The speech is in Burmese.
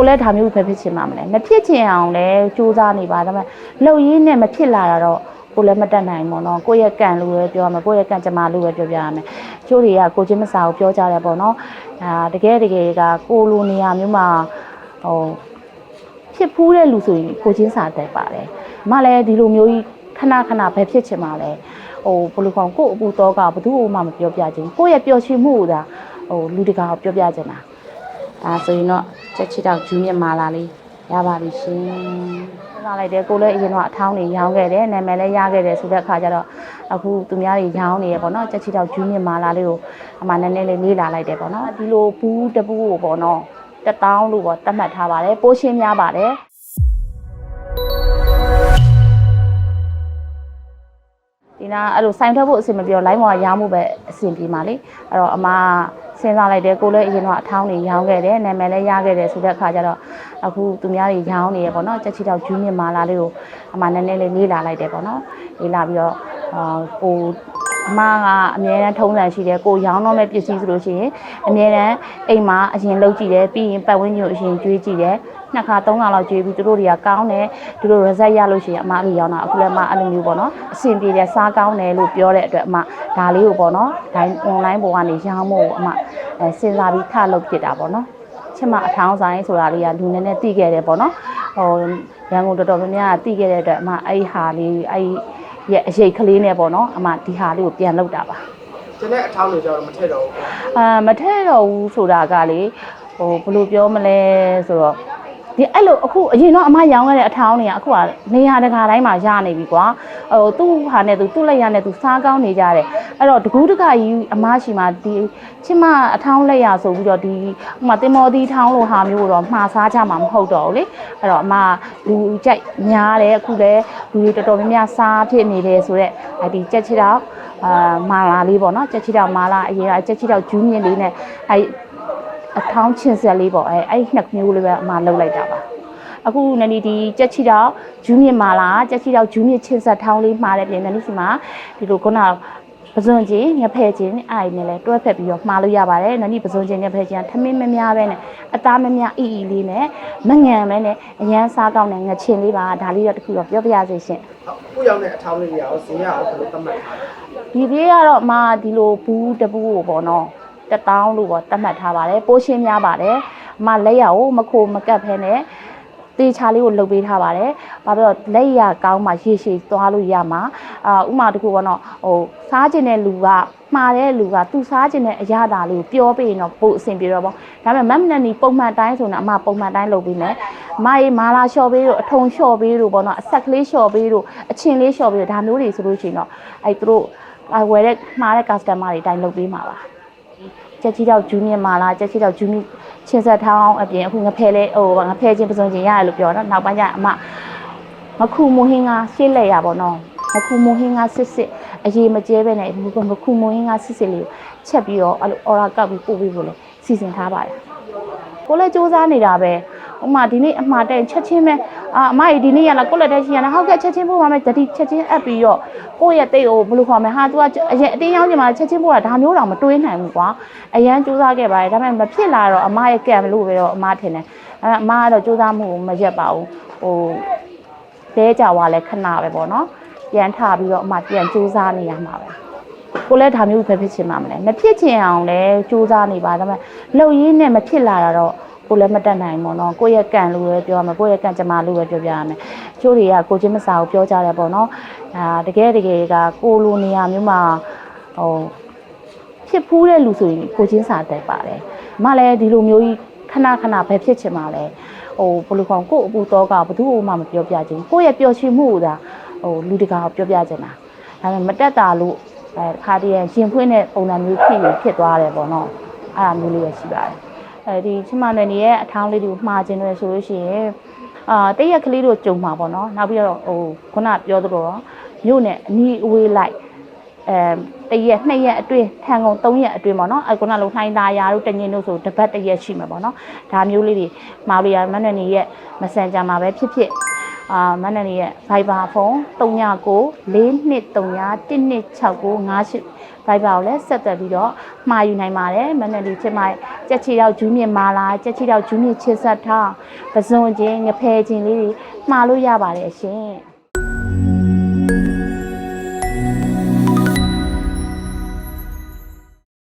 ကိုလည်းဒါမျိုးပဲဖြစ်ချင်ပါမလဲမဖြစ်ချင်အောင်လဲစူးစမ်းနေပါဒါပေမဲ့လှုပ်ရင်းနဲ့မဖြစ်လာတာတော့ကိုလည်းမတက်နိုင်ဘူးနော်ကိုရဲ့ကံလို့ပဲပြောရမယ်ကိုရဲ့ကံကြမ္မာလို့ပဲပြောပြရမယ်ချိုးတွေကကိုချင်းမစာကိုပြောကြတယ်ပေါ့နော်ဒါတကယ်တကယ်ကကိုလိုနေရာမျိုးမှာဟိုဖြစ်ဖူးတဲ့လူဆိုရင်ကိုချင်းစာတက်ပါတယ်မလည်းဒီလိုမျိုးကြီးခဏခဏပဲဖြစ်ချင်ပါလေဟိုဘလူကောင်ကိုအပူတော့ကဘသူ့အိုမှမပြောပြခြင်းကိုရဲ့ပျော်ရွှင်မှုကဟိုလူတကာကိုပြောပြခြင်းတာအဲဆိုရင်တော့ ချက်ချစ်တော့ဂျူးမြမာလာလေးရပါပြီရှင်။ပြန်လာလိုက်တယ်ကိုလည်းအရင်တော့အထောင်းတွေရောင်းခဲ့တယ်နာမည်လည်းရခဲ့တယ်ဆိုတဲ့အခါကျတော့အခုသူများတွေရောင်းနေရပေါ့နော်ချက်ချစ်တော့ဂျူးမြမာလာလေးကိုအမှနည်းနည်းလေးလေးလာလိုက်တယ်ပေါ့နော်ဒီလိုဘူးတပူးကိုပေါ့နော်တစ်တောင်းလို့ပေါ့တတ်မှတ်ထားပါတယ်ပိုးရှင်းများပါတယ်ဒီနာအဲ့လိုဆိုင်ထွက်ဖို့အဆင်မပြေတော့ line ပေါ်ကရောင်းမှုပဲအဆင်ပြေပါလေအဲ့တော့အမ စဉ်းစားလိုက်တယ်ကိုလည်းအရင်တော့အထောင်းတွေရောင်းခဲ့တယ်နာမည်လည်းရခဲ့တယ်ဆိုတဲ့အခါကျတော့အခုသူများတွေရောင်းနေရပေါ့နော်ချက်ချီတော့ဂျူးမြင့်မာလာလေးကိုအမနည်းနည်းလေးလေးလာလိုက်တယ်ပေါ့နော်လေးလာပြီးတော့အာကိုအမကအမြဲတမ်းထုံးစံရှိတယ်ကိုရောင်းတော့မဲ့ပစ္စည်းဆိုလို့ရှိရင်အမြဲတမ်းအိမ်မှာအရင်လုပ်ကြည့်တယ်ပြီးရင်ပတ်ဝန်းကျင်ကိုအရင်ကျွေးကြည့်တယ် နှစ်ခါသုံးခါလောက်ကျွေးပြီးသူတို့တွေကကောင်းတယ်သူတို့ result ရလို့ရှိရင်အမအလိုရောင်းတာအခုလည်းအမအဲ့လိုမျိုးပေါ့နော်အဆင်ပြေတယ်စားကောင်းတယ်လို့ပြောတဲ့အတွက်အမဒါလေးကိုပေါ့နော်ဒါ online ပေါ်ကနေရောင်းဖို့အမအဲစဉ်းစားပြီးထလုပ်ဖြစ်တာပေါ့နော်ချစ်မအထောင်းဆိုင်ဆိုတာလေးကလူနည်းနည်းသိခဲ့တယ်ပေါ့နော်ဟိုရန်ကုန်တော်တော်များများသိခဲ့တဲ့အတွက်အမအဲ့ဟာလေးအဲ့ရဲ့အရေးကလေးနဲ့ပေါ့နော်အမဒီဟာလေးကိုပြန်လုပ်တာပါကျန်တဲ့အထောင်းတွေကျတော့မထည့်တော့ဘူးပေါ့အာမထည့်တော့ဘူးဆိုတာကလေဟိုဘယ်လိုပြောမလဲဆိုတော့ ဒီအဲ့လိုအခုအရင်တော့အမရောင်းခဲ့တဲ့အထောင်းတွေကအခုကနေရာတကာတိုင်းမှာရနေပြီကွာဟိုသူ့ဟာနဲ့သူသူ့လက်ရနဲ့သူစားကောင်းနေကြတယ်အဲ့တော့တကူးတကကြီးအမရှိမှာဒီချစ်မအထောင်းလက်ရဆိုပြီးတော့ဒီဥမာတင်မော်သီးထောင်းလိုဟာမျိုးတော့မှားစားကြမှာမဟုတ်တော့ဘူးလေအဲ့တော့အမလူကြိုက်များတယ်အခုလည်းလူတွေတော်တော်များများစားဖြစ်နေတယ်ဆိုတော့အဲ့ဒီကြက်ချစ်တော့အာမာလာလေးပေါ့နော်ကြက်ချစ်တော့မာလာအရင်ကကြက်ချစ်တော့ဂျူးမြင့်လေးနဲ့အဲ့ အထောင်းချင်ဆက်လေးပေါ့အဲအဲ့နှစ်မျိုးလေးပဲအမလှုပ်လိုက်တာပါအခုနနီဒီကြက်ချီတော့ဂျူးမြင့်မာလာကြက်ချီတော့ဂျူးမြင့်ချင်ဆက်ထောင်းလေးမှားတယ်ပြင်နနီစီမှာဒီလိုခုနပဇွန်ချင်းငဖဲချင်းအဲ့ဒီနဲ့လဲတွဲဖက်ပြီးတော့မှားလို့ရပါတယ်နနီပဇွန်ချင်းငဖဲချင်းကထမင်းမများပဲနဲ့အသားမများအီအီလေးနဲ့မငံပဲနဲ့အရန်စားကောင်းတဲ့ငချင်းလေးပါဒါလေးတော့တခုတော့ပြောပြရစေရှင်ဟုတ်ခုရောက်တဲ့အထောင်းလေးတွေရောဈေးရအောင်ဘယ်လိုသတ်မှတ်ထားလဲဒီသေးကတော့အမဒီလိုဘူးတပူးကိုပေါ့နော် တတောင်းလို့ပေါ့တတ်မှတ်ထားပါတယ်ပိုးရှင်းများပါတယ်အမလက်ရကိုမခိုမကတ်ဖဲနဲ့တေချာလေးကိုလှုပ်ပေးထားပါတယ်။ဘာဖြစ်လို့လက်ရကောင်းမှရေရှည်သွားလို့ရမှာအာဥမာတခုပေါ့နော်ဟိုစားကျင်တဲ့လူကမှားတဲ့လူကသူစားကျင်တဲ့အရာသာလေးကိုပြောပေးရင်တော့ပို့အဆင်ပြေတော့ပေါ့။ဒါပေမဲ့မမနနီပုံမှန်တိုင်းဆိုတော့အမပုံမှန်တိုင်းလုပ်ပေးမယ်။မအေးမာလာလျှော်ပေးလို့အထုံလျှော်ပေးလို့ပေါ့နော်အဆက်ကလေးလျှော်ပေးလို့အချင်းလေးလျှော်ပေးလို့ဒါမျိုးတွေဆိုလို့ရှိရင်တော့အဲ့သူတို့အဝယ်တဲ့မှားတဲ့ customer တွေအတိုင်းလုပ်ပေးမှာပါ ချက်ချီတော့ဂျူးမြင့်မာလာချက်ချီတော့ဂျူးမြင့်ချင်းဆက်ထောင်းအပြင်အခုငဖဲလဲဟိုငဖဲချင်းပစုံချင်းရတယ်လို့ပြောတော့နောက်ပိုင်းကျအမမခုမိုဟင်းကရှေ့လက်ရပါတော့မခုမိုဟင်းကစစ်စစ်အရေးမကျဲပဲနဲ့မခုမိုဟင်းကစစ်စစ်လေးကိုချက်ပြီးတော့အဲ့လို order ကောက်ပြီးပို့ပေးဖို့လဲစီစဉ်ထားပါတယ်ကိုလည်းစူးစမ်းနေတာပဲ ဥမာဒီနေ့အမှားတဲ့ချက်ချင်းပဲအာအမကြီးဒီနေ့ရလာကိုလက်တဲ့ရှိရလားဟုတ်ကဲ့ချက်ချင်းပို့ပါမယ်တတိချက်ချင်းအပ်ပြီးတော့ကိုယ့်ရဲ့တိတ်ကိုဘယ်လိုခေါ်မလဲဟာ तू ကအရင်အတင်းရောက်နေမှာချက်ချင်းပို့တာဒါမျိုးတော့မတွေးနိုင်ဘူးကွာအရန်စူးစမ်းခဲ့ပါတယ်ဒါပေမဲ့မဖြစ်လာတော့အမရဲ့ကံလို့ပဲတော့အမထင်တယ်အဲအမကတော့စူးစမ်းမှုမရက်ပါဘူးဟိုတဲကြွားလဲခဏပဲပေါ့နော်ပြန်ထပြီးတော့အမပြန်စူးစမ်းနေရမှာပဲကိုလည်းဒါမျိုးပဲဖြစ်ချင်မှာမလဲမဖြစ်ချင်အောင်လဲစူးစမ်းနေပါဒါပေမဲ့လှုပ်ရင်းနဲ့မဖြစ်လာတာတော့ ကိုလည်းမတတ်နိုင်ဘူးပေါ့နော်ကိုယ့်ရဲ့ကံလို့ပဲပြောရမယ်ကိုယ့်ရဲ့ကံကြမ္မာလို့ပဲပြောပြရမယ်ချို့တွေကကိုချင်းမစာကိုပြောကြတယ်ပေါ့နော်ဒါတကယ်တကယ်ကကိုလိုနေရာမျိုးမှာဟိုဖြစ်ဖူးတဲ့လူဆိုရင်ကိုချင်းစာတက်ပါတယ်မလည်းဒီလိုမျိုးကြီးခဏခဏပဲဖြစ်ချင်ပါလေဟိုဘယ်လိုခေါင်ကို့အပူတော့ကဘသူ့အိုမှမပြောပြချင်းကိုယ့်ရဲ့ပျော်ရွှင်မှုဒါဟိုလူတကာကိုပြောပြချင်တာဒါပေမဲ့မတက်တာလို့အဲခါတည်းရင်ဖွင့်တဲ့ပုံစံမျိုးဖြစ်ရင်ဖြစ်သွားတယ်ပေါ့နော်အဲ့ဒါမျိုးလေးရရှိပါတယ် အဲဒီချမနယ်နေရဲ့အထောင်းလေးတွေကိုမှားခြင်းတွေဆိုလို့ရှိရင်အာတရက်ကလေးတို့ကြုံမှာပေါ့နော်နောက်ပြီးတော့ဟိုခုနပြောသလိုတော့မြို့နဲ့အနီးအဝေးလိုက်အဲတရက်နှစ်ရက်အတွင်းထန်ကုန်၃ရက်အတွင်းပေါ့နော်အဲခုနလိုနှိုင်းသားရာတို့တညင်တို့ဆိုတစ်ပတ်တစ်ရက်ရှိမှာပေါ့နော်ဒါမျိုးလေးတွေမှားလို့ရမနယ်နေရဲ့ Messenger မှာပဲဖြစ်ဖြစ် အာမန္တလေးရဲ့ Viber ဖုန်း399423126958 Viber ကိုလည်းဆက်သွယ်ပြီးတော့မှာယူနိုင်ပါတယ်မန္တလေးချစ်မရဲ့ကြက်ချီတော့ဂျူးမြင့်မာလာကြက်ချီတော့ဂျူးမြင့်ချစ်ဆက်ထားပစုံချင်းငဖဲချင်းလေးတွေမှာလို့ရပါတယ်ရှင်